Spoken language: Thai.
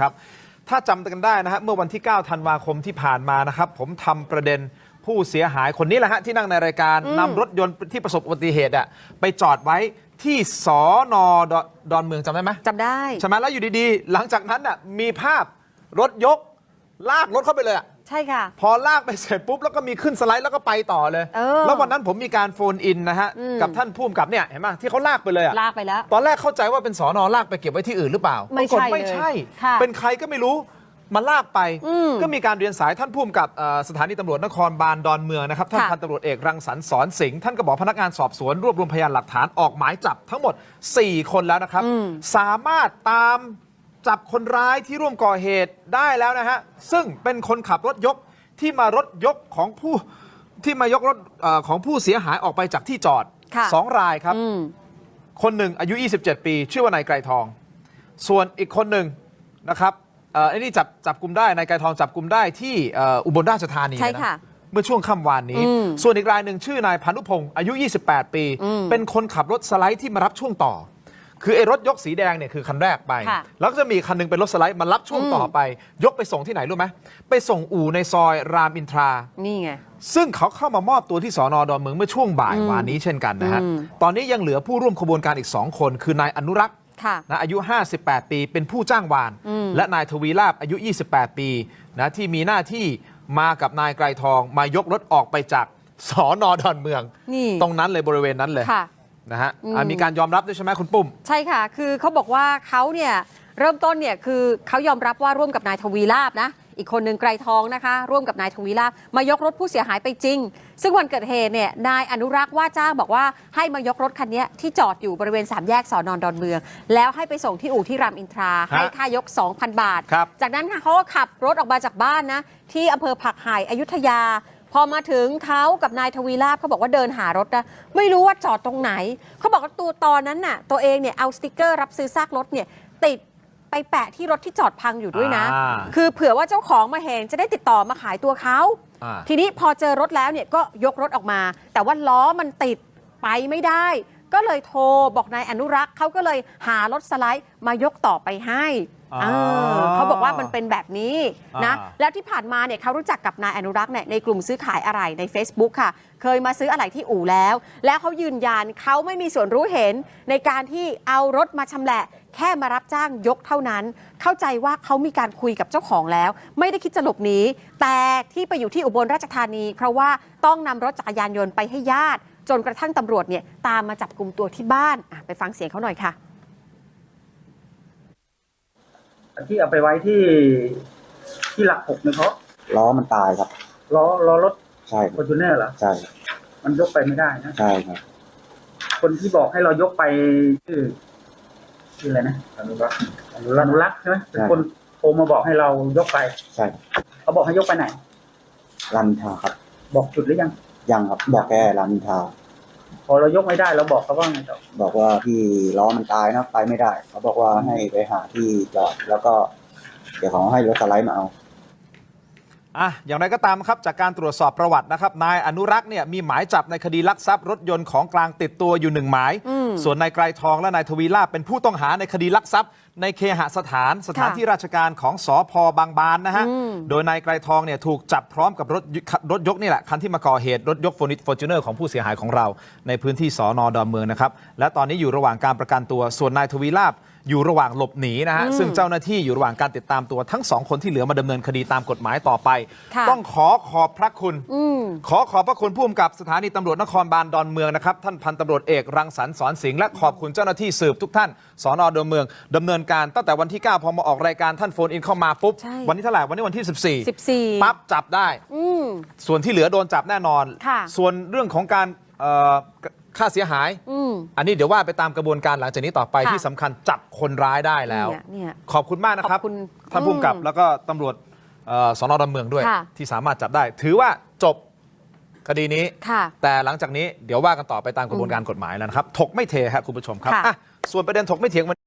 ครับถ้าจำกันได้นะฮะเมื่อวันที่ 9 ธันวาคมที่ผ่านมานะครับ ผมทำประเด็นผู้เสียหายคนนี้แหละฮะที่นั่งในรายการนำรถยนต์ที่ประสบอุบัติเหตุอะไปจอดไว้ที่สอนอดอนดอนเมืองจำได้ไหมจำได้ใช่ไหมแล้วอยู่ดีๆ หลังจากนั้นน่ะมีภาพรถยกลากรถเข้าไปเลยอะ ใช่ค่ะ พอลากไปเสร็จปุ๊บแล้วก็มีขึ้นสไลด์แล้วก็ไปต่อเลย เออแล้ววันนั้นผมมีการโฟนอินนะฮะ อืม กับท่านผู้กำกับเนี่ยเห็นไหมที่เขาลากไปเลยอะลากไปแล้ว ตอนแรกเข้าใจว่าเป็นสอนอลากไปเก็บไว้ที่อื่นหรือเปล่าไม่ปรากฏใช่ไม่ใช่ เลยค่ะเป็นใครก็ไม่รู้มาลากไป อืมก็มีการเรียนสายท่านผู้กำกับเอ่อสถานีตำรวจนครบาลดอนเมืองนะครับท่านค่ะ พันตำรวจเอกรังสรรค์สอนสิงห์ท่านก็บอกพนักงานสอบสวนรวบรวมพยานหลักฐานออกหมายจับทั้งหมด 4 คนแล้วนะครับอืมสามารถตาม จับคนร้ายที่ร่วมก่อเหตุได้แล้วนะฮะ ซึ่งเป็นคนขับรถยกที่มารถยกของผู้ที่มายกรถเอ่อของผู้เสียหายออกไปจากที่จอดค่ะ สองรายครับ อืม คนหนึ่งอายุ 27 ปี ชื่อว่านายไกรทอง ส่วนอีกคนหนึ่งนะครับเอ่อไอ้นี่จับจับกลุ่มได้นายไกรทองจับกลุ่มได้ที่เอ่ออุบลราชธานีใช่นค่ะเมื่อช่วงค่ำวานนี้ อืมส่วนอีกรายหนึ่งชื่อนายพานุพงศ์อายุ 28 ปี อืม เป็นคนขับรถสไลด์ที่มารับช่วงต่อ คือไอ้รถยกสีแดงเนี่ยคือคันแรกไป ค่ะแล้วก็จะมีคันหนึงเป็นรถสไลด์มารับช่วงต่อไป ยกไปส่งที่ไหนรู้ไหมไปส่งอู่ในซอยรามอินทรา นี่ไง ซึ่งเขาเข้ามามอบตัวที่สอนอดอนเมืองเมื่อช่วงบ่ายอืมวานนี้เช่นกันนะฮะ อืม ตอนนี้ยังเหลือผู้ร่วมขบวนการอีก 2 คน คือนายอนุรักษ์ค่ะ นะอายุ 58 ปี เป็นผู้จ้างวาน อืม และนายทวีลาบอายุ 28 ปีนะที่มีหน้าที่มากับนายไกรทอง มายกรถออกไปจากสอนอดอนเมือง นี่ ตรงนั้นเลยบริเวณนั้นเลย ค่ะ นะฮะอืมอะมีการยอมรับด้วยใช่ไหมคุณปุ้ม ใช่ค่ะ คือเขาบอกว่าเขาเนี่ยเริ่มต้นเนี่ยคือเขายอมรับว่าร่วมกับนายทวีลาบนะ อีกคนหนึ่งไกรทองนะคะ ร่วมกับนายทวีลาบมายกรถผู้เสียหายไปจริง ซึ่งวันเกิดเหตุเนี่ยนายอนุรักษ์ว่าจ้างบอกว่าให้มายกรถคันเนี้ยที่จอดอยู่บริเวณสามแยกสอนอนดอนเมือง แล้วให้ไปส่งที่อู่ที่รามอินทราให้ค่ายก 2,000 บาท ครับ จากนั้นค่ะเขาก็ขับรถออกมาจากบ้านนะที่อำเภอผักไห่อยุธยา พอมาถึงเขากับนายทวีลาบเขาบอกว่าเดินหารถนะไม่รู้ว่าจอดตรงไหน เขาบอกว่าตัวตอนนั้นน่ะ ตัวเองเนี่ยเอาสติกเกอร์รับซื้อซากรถเนี่ย ติดไปแปะที่รถที่จอดพังอยู่ด้วยนะ อ่า คือเผื่อว่าเจ้าของมาเห็นจะได้ติดต่อมาขายตัวเขา อ่า ทีนี้พอเจอรถแล้วเนี่ยก็ยกรถออกมา แต่ว่าล้อมันติดไปไม่ได้ ก็เลยโทรบอกนายอนุรักษ์เขาก็เลยหารถสไลด์มายกต่อไปให้อ๋อเออเขาบอก ว่ามันเป็นแบบนี้นะอ่าแล้วที่ผ่านมาเนี่ยเขารู้จักกับนายอนุรักษ์เนี่ยในกลุ่มซื้อขายอะไหล่ใน Facebook ค่ะ เคยมาซื้ออะไหล่ที่อู่แล้ว แล้วเขายืนยันเขาไม่มีส่วนรู้เห็นในการที่เอารถมาชำแหละ แค่มารับจ้างยกเท่านั้น เข้าใจว่าเขามีการคุยกับเจ้าของแล้ว ไม่ได้คิดจะหลบหนีแต่ที่ไปอยู่ที่อุบลราชธานี เพราะว่าต้องนำรถจักรยานยนต์ไปให้ญาติ จนกระทั่งตำรวจเนี่ยตามมาจับกลุ่มตัวที่บ้านอะไปฟังเสียงเขาหน่อยค่ะ อัน ที่เอาไปไว้ที่ที่หลักหกเนี่ยเพราะล้อมันตายครับล้อล้อรถใช่ฟอร์จูเนอร์เหรอใช่มันยกไปไม่ได้นะ ใช่ครับคนที่บอกให้เรายกไปชื่อชื่ออะไรนะอนุรักษ์อนุรักษ์ใช่ไหมเป็นคนโทรมาบอกให้เรายกไปใช่เขาบอกให้ยกไปไหน รันทาครับ บอกจุดหรือยังยังครับบอกแค่รันทาพ อเรายกไม่ได้เราบอกเขาว่าไงต่อบอกว่าพี่ล้อมันตายนะไปไม่ได้เขาบอกว่าให้ไปหาที่จอดแล้วก็ เดี๋ยวเขาให้รถสไลด์มาเอาอะอย่างไรก็ตามครับจากการตรวจสอบประวัตินะครับ นายอนุรักษ์เนี่ยมีหมายจับในคดีลักทรัพย์รถยนต์ของกลางติดตัวอยู่หนึ่งหมายอืม ส่วนนายไกรทองและนายทวีลาภเป็นผู้ต้องหาในคดีลักทรัพย์ ในเคหสถานสถานที่ราชการของสอพบางบานนะฮะอืมโดยนายไกรทองเนี่ยถูกจับพร้อมกับรถยรถยกนี่แหละคันที่มาก่อเหตุรถยกฟอร์จูเนอร์ของผู้เสียหายของเรา ในพื้นที่สอนอดอนเมืองนะครับ และตอนนี้อยู่ระหว่างการประกันตัว ส่วนนายทวีลาภ อยู่ระหว่างหลบหนีนะฮะอืมซึ่งเจ้าหน้าที่อยู่ระหว่างการติดตามตัวทั้งสองคนที่เหลือมาดำเนินคดีตามกฎหมายต่อไป ค่ะต้องขอขอบพระคุณอืมขอขอบพระคุณผู้กำกับสถานีตำรวจนครบาลดอนเมืองนะครับ ท่านพันตำรวจเอกรังสรรค์สอนสิงห์และขอบคุณเจ้าหน้าที่สืบทุกท่านสอนอดอนเมืองดำเนินการตั้งแต่วันที่ 9 พอมาออกรายการท่านโฟนอินเข้ามาปุ๊บ ใช่วันที่เท่าไหร่วันนี้วันที่ 14 14 ปั๊บจับได้ อืม ส่วนที่เหลือโดนจับแน่นอน ค่ะส่วนเรื่องของการเอ่อ ค่าเสียหาย อืม อันนี้เดี๋ยวว่าไปตามกระบวนการหลังจากนี้ต่อไปค่ะ ที่สำคัญจับคนร้ายได้แล้ว เนี่ยเนี่ย ขอบคุณมากนะครับขอบคุณท่านผู้กำกับ อืมแล้วก็ตำรวจเอ่อสอนอดอนเมืองด้วย ค่ะ ที่สามารถจับได้ ถือว่าจบคดีนี้ ค่ะ แต่หลังจากนี้เดี๋ยวว่ากันต่อไปตามกระบวนการกฎหมายแล้วนะครับ ถกไม่เทครับคุณผู้ชมครับค่ะ อะส่วนประเด็นถกไม่เถียงวัน